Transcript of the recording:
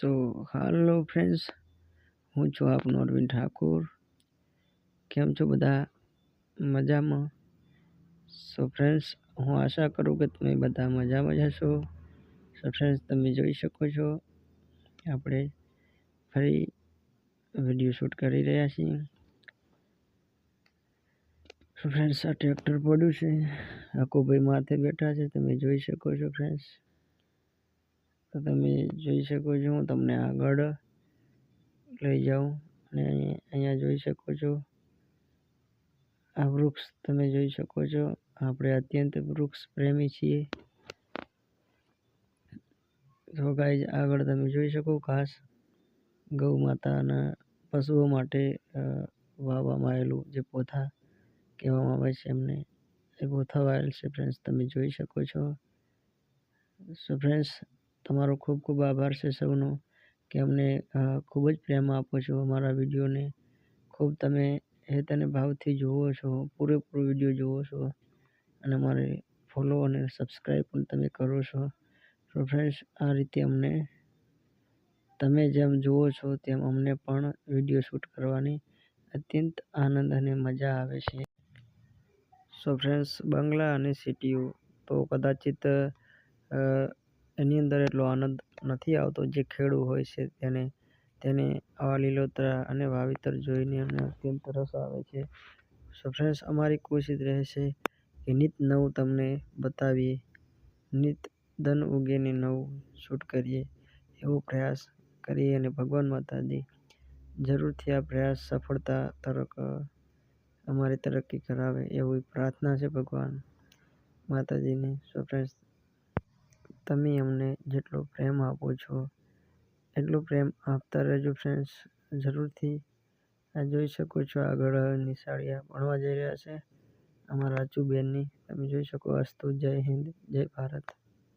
સો હાલો friends હું છું આપનો અરવિંદ ઠાકુર કેમ છો બધા મજામાં સો ફ્રેન્ડ્સ હું આશા કરું કે તમે બધા મજામાં જ હશો સો ફ્રેન્ડ્સ તમે જોઈ શકો છો આપણે ફરી વીડિયો શૂટ કરી રહ્યા છીએ સો ફ્રેન્ડ્સ આ ટ્રેક્ટર પડ્યું છે અકુભાઈ માથે બેઠા છે તમે જોઈ શકો છો ફ્રેન્ડ્સ તો તમે જોઈ શકો છો, હું તમને આગળ લઈ જાઉં અને અહીંયા જોઈ શકો છો. આ વૃક્ષ તમે જોઈ શકો છો. આપણે અત્યંત વૃક્ષ પ્રેમી છીએ. તો ગાઈઝ, આગળ તમે જોઈ શકો ઘાસ, ગૌ માતાના પશુઓ માટે વાવવામાં આવેલું જે પોથા કહેવામાં આવે છે એમને. એ પોથા વાયેલ છે ફ્રેન્ડ્સ તમે જોઈ શકો છો. સો ફ્રેન્ડ્સ તમારો ખૂબ ખૂબ આભાર છે સૌનો કે અમને ખૂબ જ પ્રેમ આપો છો અમારા વિડીયોને. ખૂબ તમે હેત અને ભાવથી જુઓ છો, પૂરેપૂરો વીડિયો જુઓ છો અને અમારે ફોલો અને સબસ્ક્રાઈબ પણ તમે કરો છો. તો ફ્રેન્ડ્સ, આ રીતે અમને, તમે જેમ જુઓ છો તેમ અમને પણ વીડિયો શૂટ કરવાની અત્યંત આનંદ અને મજા આવે છે. સો ફ્રેન્ડ્સ, બંગલા અને સિટીઓ તો કદાચિત એની અંદર એટલો આનંદ નથી આવતો જે ખેડૂ હોય છે તેને તેને આવા લીલોતરા અને વાવેતર જોઈને અમને અત્યંત રસ આવે છે. સો ફ્રેન્ડ્સ અમારી કોશિશ રહેશે કે નિત નવું તમને બતાવીએ, નિત ધન ઉગીને નવું શૂટ કરીએ, એવો પ્રયાસ કરીએ અને ભગવાન માતાજી જરૂરથી આ પ્રયાસ સફળતા તરફ, અમારી તરક્કી કરાવે એવી પ્રાર્થના છે ભગવાન માતાજીને. સો ફ્રેન્ડ્સ તમે અમને જેટલો પ્રેમ આપો છો, એટલો પ્રેમ આપતા રહેજો ફ્રેન્ડ્સ જરૂરથી આ જોઈ શકો છો આગળ નિશાળિયા ભણવા જઈ રહ્યા છે. અમારા અચુબેનની, તમે જોઈ શકો, અસ્તુ, જય હિન્દ, જય ભારત.